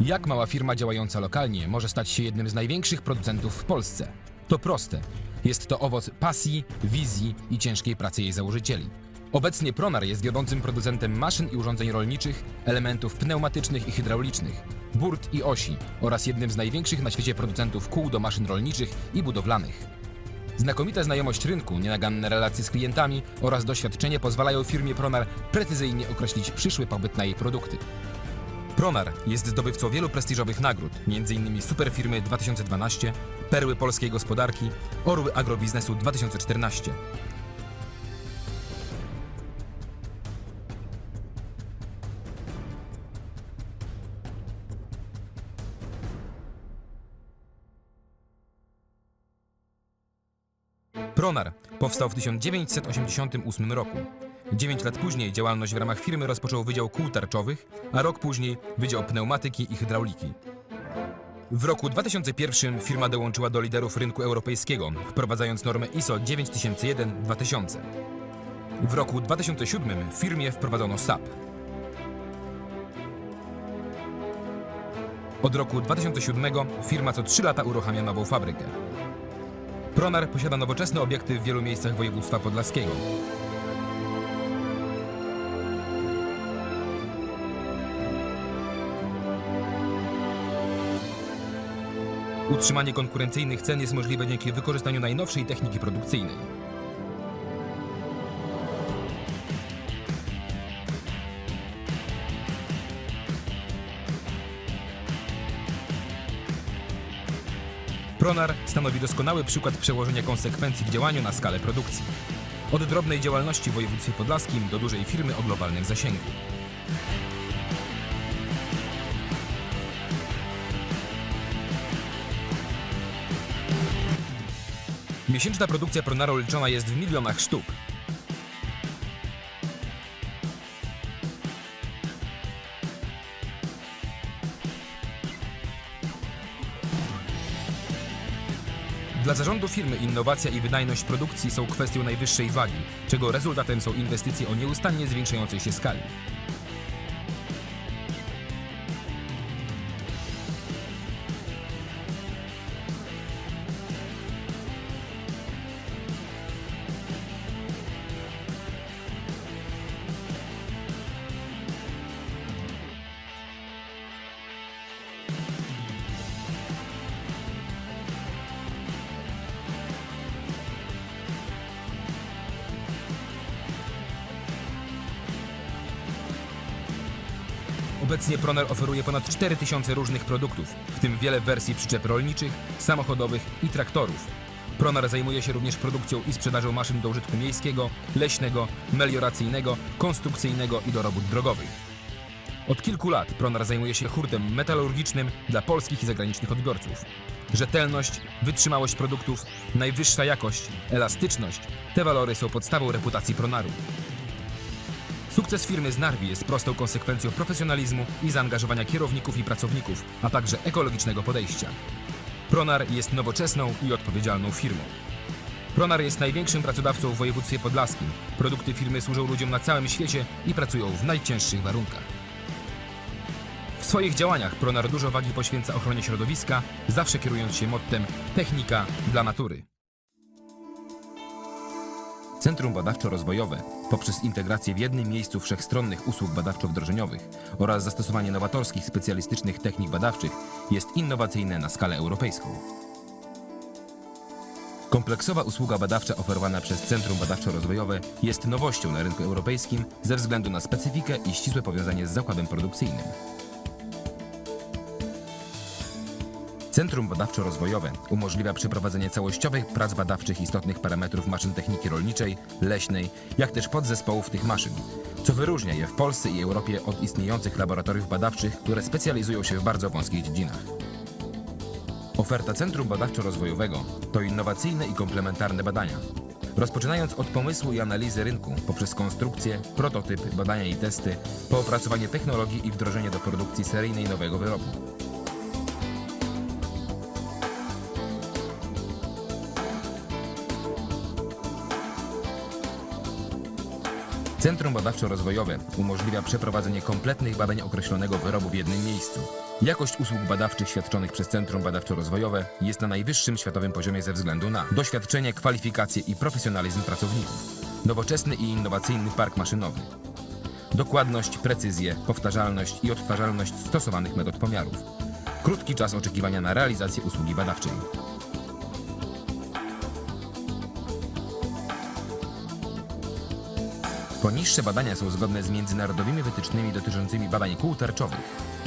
Jak mała firma działająca lokalnie może stać się jednym z największych producentów w Polsce? To proste. Jest to owoc pasji, wizji i ciężkiej pracy jej założycieli. Obecnie Pronar jest wiodącym producentem maszyn i urządzeń rolniczych, elementów pneumatycznych i hydraulicznych, burt i osi oraz jednym z największych na świecie producentów kół do maszyn rolniczych i budowlanych. Znakomita znajomość rynku, nienaganne relacje z klientami oraz doświadczenie pozwalają firmie Pronar precyzyjnie określić przyszły pobyt na jej produkty. Pronar jest zdobywcą wielu prestiżowych nagród, m.in. Superfirmy 2012, Perły Polskiej Gospodarki, Orły Agrobiznesu 2014. Pronar powstał w 1988 roku. Dziewięć lat później działalność w ramach firmy rozpoczął Wydział Kół Tarczowych, a rok później Wydział Pneumatyki i Hydrauliki. W roku 2001 firma dołączyła do liderów rynku europejskiego, wprowadzając normę ISO 9001-2000. W roku 2007 w firmie wprowadzono SAP. Od roku 2007 firma co 3 lata uruchamia nową fabrykę. Pronar posiada nowoczesne obiekty w wielu miejscach województwa podlaskiego. Utrzymanie konkurencyjnych cen jest możliwe dzięki wykorzystaniu najnowszej techniki produkcyjnej. Pronar stanowi doskonały przykład przełożenia konsekwencji w działaniu na skalę produkcji. Od drobnej działalności w województwie podlaskim do dużej firmy o globalnym zasięgu. Miesięczna produkcja Pronaru liczona jest w milionach sztuk. Dla zarządu firmy innowacja i wydajność produkcji są kwestią najwyższej wagi, czego rezultatem są inwestycje o nieustannie zwiększającej się skali. Obecnie Proner oferuje ponad 4000 różnych produktów, w tym wiele wersji przyczep rolniczych, samochodowych i traktorów. Pronar zajmuje się również produkcją i sprzedażą maszyn do użytku miejskiego, leśnego, melioracyjnego, konstrukcyjnego i do robót drogowych. Od kilku lat Pronar zajmuje się hurtem metalurgicznym dla polskich i zagranicznych odbiorców. Rzetelność, wytrzymałość produktów, najwyższa jakość, elastyczność te walory są podstawą reputacji Pronaru. Sukces firmy z Narwi jest prostą konsekwencją profesjonalizmu i zaangażowania kierowników i pracowników, a także ekologicznego podejścia. Pronar jest nowoczesną i odpowiedzialną firmą. Pronar jest największym pracodawcą w województwie podlaskim. Produkty firmy służą ludziom na całym świecie i pracują w najcięższych warunkach. W swoich działaniach Pronar dużo wagi poświęca ochronie środowiska, zawsze kierując się mottem technika dla natury. Centrum Badawczo-Rozwojowe poprzez integrację w jednym miejscu wszechstronnych usług badawczo-wdrożeniowych oraz zastosowanie nowatorskich specjalistycznych technik badawczych jest innowacyjne na skalę europejską. Kompleksowa usługa badawcza oferowana przez Centrum Badawczo-Rozwojowe jest nowością na rynku europejskim ze względu na specyfikę i ścisłe powiązanie z zakładem produkcyjnym. Centrum Badawczo-Rozwojowe umożliwia przeprowadzenie całościowych prac badawczych istotnych parametrów maszyn techniki rolniczej, leśnej, jak też podzespołów tych maszyn, co wyróżnia je w Polsce i Europie od istniejących laboratoriów badawczych, które specjalizują się w bardzo wąskich dziedzinach. Oferta Centrum Badawczo-Rozwojowego to innowacyjne i komplementarne badania. Rozpoczynając od pomysłu i analizy rynku, poprzez konstrukcję, prototyp, badania i testy, po opracowanie technologii i wdrożenie do produkcji seryjnej nowego wyrobu. Centrum Badawczo-Rozwojowe umożliwia przeprowadzenie kompletnych badań określonego wyrobu w jednym miejscu. Jakość usług badawczych świadczonych przez Centrum Badawczo-Rozwojowe jest na najwyższym światowym poziomie ze względu na doświadczenie, kwalifikacje i profesjonalizm pracowników, nowoczesny i innowacyjny park maszynowy, dokładność, precyzję, powtarzalność i odtwarzalność stosowanych metod pomiarów, krótki czas oczekiwania na realizację usługi badawczej. Poniższe badania są zgodne z międzynarodowymi wytycznymi dotyczącymi badań kół tarczowych.